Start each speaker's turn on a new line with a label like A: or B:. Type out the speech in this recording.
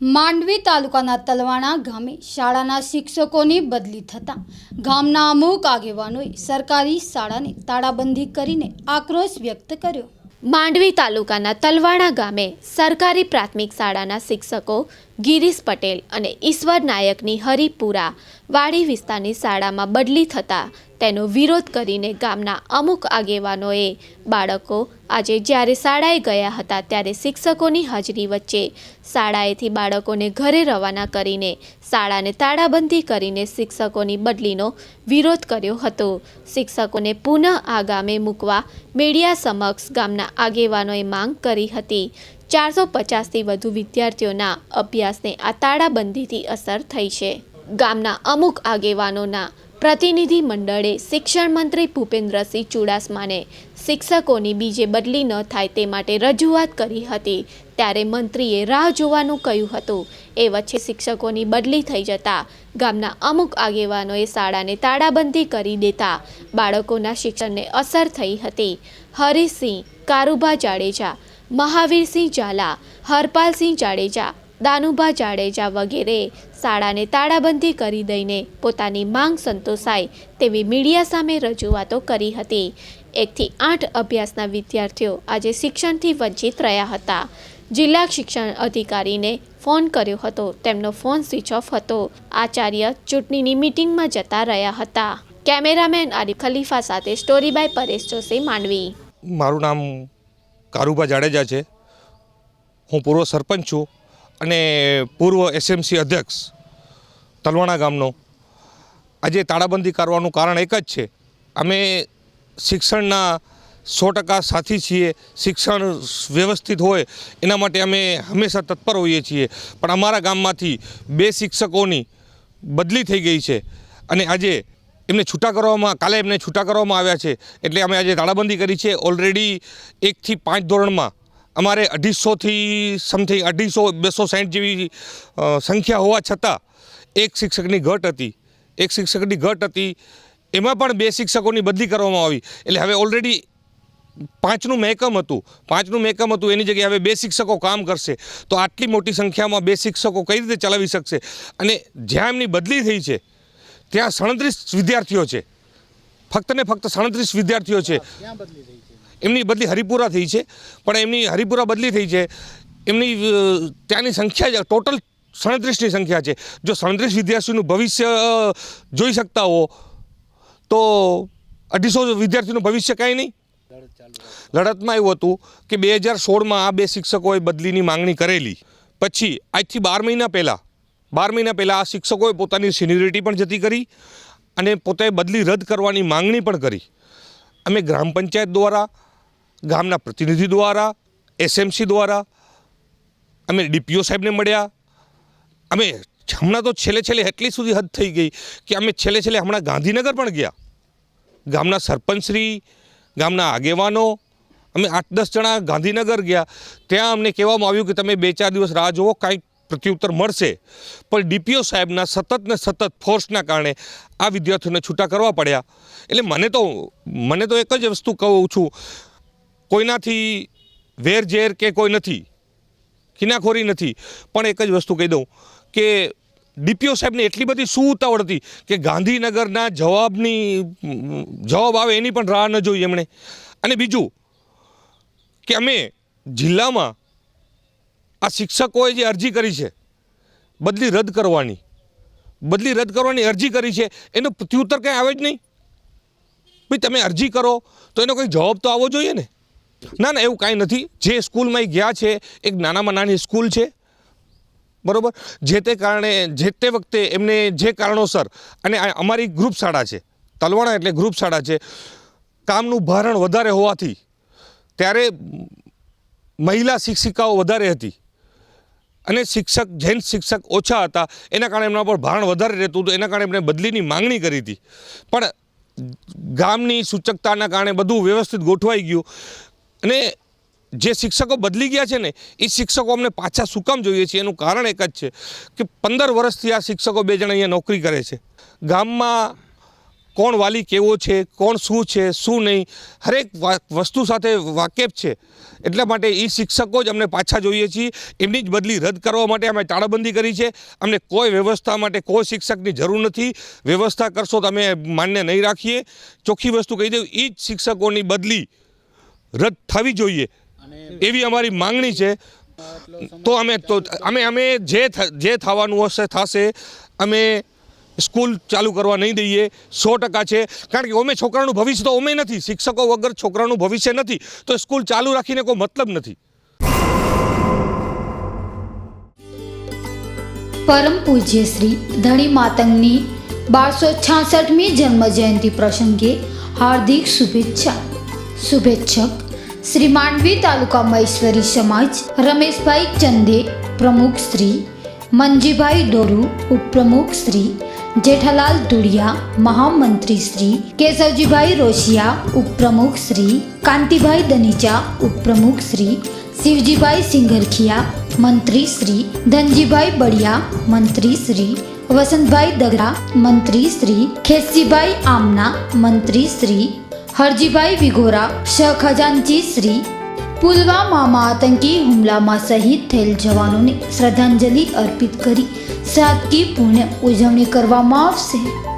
A: માંડવી તાલુકાના તલવાણા ગામે શાળાના શિક્ષકોની બદલી થતાં ગામના અમુક આગેવાનોએ સરકારી શાળાને તાળાબંધી કરીને આક્રોશ વ્યક્ત કર્યો.
B: માંડવી તાલુકાના તલવાણા ગામે સરકારી પ્રાથમિક શાળાના શિક્ષકો ગિરીશ પટેલ અને ઈશ્વર નાયકની હરિપુરા વાડી વિસ્તારની શાળામાં બદલી થતાં તેનો વિરોધ કરીને ગામના અમુક આગેવાનોએ બાળકો આજે જ્યારે શાળાએ ગયા હતા ત્યારે શિક્ષકોની હાજરી વચ્ચે શાળાએથી બાળકોને ઘરે રવાના કરીને શાળાને તાળાબંધી કરીને શિક્ષકોની બદલીનો વિરોધ કર્યો હતો. શિક્ષકોને પુનઃ આ ગામે મૂકવા મીડિયા સમક્ષ ગામના આગેવાનોએ માંગ કરી હતી. ચારસો પચાસથી વધુ વિદ્યાર્થીઓના અભ્યાસને આ તાળાબંધીથી અસર થઈ છે. ગામના અમુક આગેવાનોના પ્રતિનિધિ મંડળે શિક્ષણ મંત્રી ભૂપેન્દ્રસિંહ ચુડાસમાને શિક્ષકોની બીજે બદલી ન થાય તે માટે રજૂઆત કરી હતી. ત્યારે મંત્રીએ રાહ જોવાનું કહ્યું હતું. એ વચ્ચે શિક્ષકોની બદલી થઈ જતા ગામના અમુક આગેવાનોએ શાળાને તાળાબંધી કરી દેતા બાળકોના શિક્ષણને અસર થઈ હતી. હરિસિંહ કારુભા જાડેજા મહાવીરસિંહ ઝાલા, હરપાલસિંહ જાડેજા, દાનુભા જાડેજા વગેરે શાળાને તાળાબંધી કરી દઈને પોતાની માંગ સંતોષાય તેવી મીડિયા સામે રજૂઆતો કરી હતી. એકથી આઠ અભ્યાસના વિદ્યાર્થીઓ આજે શિક્ષણથી વંચિત રહ્યા હતા. જિલ્લા શિક્ષણ અધિકારીને ફોન કર્યો હતો. તેમનો ફોન સ્વિચ ઓફ હતો. આચાર્ય ચૂંટણીની મિટિંગમાં જતા રહ્યા હતા. કેમેરામેન આરિફ ખલીફા સાથે સ્ટોરી બાય પરેશ જોશી માંડવી.
C: મારું નામ કારુભા જાડેજા છે. હું પૂર્વ સરપંચ છું અને પૂર્વ એસએમસી અધ્યક્ષ તલવાણા ગામનો. આજે તાળાબંધી કરવાનું કારણ એક જ છે. અમે શિક્ષણના સો ટકા સાથી છીએ, શિક્ષણ વ્યવસ્થિત હોય, એના માટે અમે હંમેશા તત્પર હોઈએ છીએ. પણ અમારા ગામમાંથી બે શિક્ષકોની બદલી થઈ ગઈ છે. અને આજે એમને છૂટા કરવામાં, કાલે એમને છૂટા કરવામાં આવ્યા છે. એટલે અમે આજે તાળાબંધી કરી છે. ઓલરેડી એકથી પાંચ ધોરણમાં અમારે અઢીસોથી સમથિંગ અઢીસો, બસો સાઠ જેવી સંખ્યા હોવા છતાં એક શિક્ષકની ઘટ હતી. એક શિક્ષકની ઘટ હતી. એમાં પણ બે શિક્ષકોની બદલી કરવામાં આવી. એટલે હવે ઓલરેડી પાંચનું મહેકમ હતું. પાંચનું મહેકમ હતું. એની જગ્યાએ હવે બે શિક્ષકો કામ કરશે. તો આટલી મોટી સંખ્યામાં બે શિક્ષકો કઈ રીતે ચલાવી શકશે? અને જ્યાં એમની બદલી થઈ છે ત્યાં સાડત્રીસ વિદ્યાર્થીઓ છે. ફક્ત ને ફક્ત સાડત્રીસ વિદ્યાર્થીઓ છે. એમની બદલી હરિપુરા થઈ છે. પણ એમની હરિપુરા બદલી થઈ છે. એમની ત્યાંની સંખ્યા ટોટલ સાડત્રીસની સંખ્યા છે. જો સાડત્રીસ વિદ્યાર્થીનું ભવિષ્ય જોઈ શકતા હો તો અઢીસો વિદ્યાર્થીનું ભવિષ્ય કાંઈ નહીં. લડતમાં એવું હતું કે બે હજાર સોળમાં આ બે શિક્ષકોએ બદલીની માંગણી કરેલી. પછી આજથી બાર મહિના પહેલાં બાર મહિના પહેલાં આ શિક્ષકોએ પોતાની સિનિયરિટી પણ જતી કરી અને પોતે બદલી રદ કરવાની માંગણી પણ કરી. અમે ગ્રામ પંચાયત દ્વારા, ગામના પ્રતિનિધિ દ્વારા એસએમસી દ્વારા, અમે ડીપીઓ સાહેબને મળ્યા. અમે હમણાં તો છેલ્લે છેલ્લે એટલી સુધી હદ થઈ ગઈ કે અમે છેલ્લે છેલ્લે હમણાં ગાંધીનગર પણ ગયા. ગામના સરપંચશ્રી, ગામના આગેવાનો, અમે આઠ દસ જણા ગાંધીનગર ગયા. ત્યાં અમને કહેવામાં આવ્યું કે તમે બે ચાર દિવસ રાહ જુઓ, કાંઈક પ્રત્યુત્તર મળશે. પણ ડીપીઓ સાહેબના સતત ને સતત ફોર્સના કારણે આ વિદ્યાર્થીઓને છૂટા કરવા પડ્યા. એટલે મને તો મને તો એક જ વસ્તુ કહું છું. કોઈનાથી વેર ઝેર કે કોઈ નથી, ખીનાખોરી નથી, પણ એક જ વસ્તુ કહી દઉં કે ડીપીઓ સાહેબને એટલી બધી શું ઉતાવળ હતી કે ગાંધીનગરના જવાબની, જવાબ આવે એની પણ રાહ ન જોઈ એમણે. અને બીજું કે અમે જિલ્લામાં આ શિક્ષકોએ જે અરજી કરી છે, બદલી રદ કરવાની. બદલી રદ કરવાની અરજી કરી છે, એનો પ્રત્યુત્તર કંઈ આવે જ નહીં. ભાઈ, તમે અરજી કરો, તો એનો કંઈ જવાબ તો આવવો જોઈએ ને? ના ના, એવું કાંઈ નથી. જે સ્કૂલમાં ગયા છે, એક નાનામાં નાની સ્કૂલ છે, બરાબર? જે તે કારણે, જે તે વખતે એમને જે કારણોસર, અને અમારી ગ્રુપ શાળા છે, તલવાણા એટલે ગ્રુપ શાળા છે, કામનું ભારણ વધારે હોવાથી, ત્યારે મહિલા શિક્ષિકાઓ વધારે હતી. અને શિક્ષક, જૈન શિક્ષક ઓછા હતા. એના કારણે એમના પર ભારણ વધારે રહેતું હતું. એના કારણે એમણે બદલીની માંગણી કરી હતી. પણ ગામની સૂચકતાના કારણે બધું વ્યવસ્થિત ગોઠવાઈ ગયું. અને જે શિક્ષકો બદલી ગયા છે ને, એ શિક્ષકો અમને પાછા શું કામ જોઈએ છે? એનું કારણ એક જ છે કે પંદર વર્ષથી આ શિક્ષકો બે જણા અહીંયા નોકરી કરે છે. ગામમાં કોણ વાલી કેવો છે કોણ શું છે શું નહીં હરેક વા- વસ્તુ સાથે વાકેફ છે. એટલા માટે એ શિક્ષકો જ અમને પાછા જોઈએ છીએ. એમની જ બદલી રદ કરવા માટે અમે તાળાબંધી કરી છે. અમને કોઈ વ્યવસ્થા માટે કોઈ શિક્ષકની જરૂર નથી. વ્યવસ્થા કરશો તો અમે માન્ય નહીં રાખીએ. ચોખ્ખી વસ્તુ કહી દઉં એ જ શિક્ષકોની બદલી રદ થવી જોઈએ. એવી અમારી માંગણી છે. તો અમે તો અમે અમે જે જે થવાનું હશે થશે અમે સ્કૂલ ચાલુ કરવા નહીં દઈએ, સો ટકા છે. કારણ કે અમે છોકરાનું ભવિષ્ય તો અમે નથી, શિક્ષકો વગર છોકરાનું ભવિષ્ય નથી. તો સ્કૂલ ચાલુ રાખીને કોઈ મતલબ નથી.
A: પરમ પૂજ્ય શ્રી ધણી માતંગની બારસો છાસઠમી જન્મ જયંતિ પ્રસંગે હાર્દિક શુભેચ્છા. શુભેચ્છક શ્રી માંડવી તાલુકા મહેશ્વરી સમાજ, રમેશભાઈ ચંદે પ્રમુખ શ્રી, મંજીભાઈ ડોરુ ઉપપ્રમુખ શ્રી જેઠાલાલ ધુડિયા મહામંત્રી શ્રી કેશવજીભાઈ રોશિયા, ઉપપ્રમુખ શ્રી કાંતિભાઈ દનીચા, ઉપપ્રમુખ શ્રી શિવજીભાઈ સિંગરખિયા, મંત્રી શ્રી ધનજીભાઈ બળિયા મંત્રી શ્રી વસંતભાઈ દગરા મંત્રી શ્રી ખેસીભાઈ આમના, મંત્રી શ્રી હરજીભાઈ વિગોરા સહખજાનચી શ્રી પુલવામામાં આતંકી હુમલામાં શહીદ થયેલ જવાનોને શ્રદ્ધાંજલિ અર્પિત કરી. સાદગીપૂર્ણ ઉજવણી કરવામાં આવશે.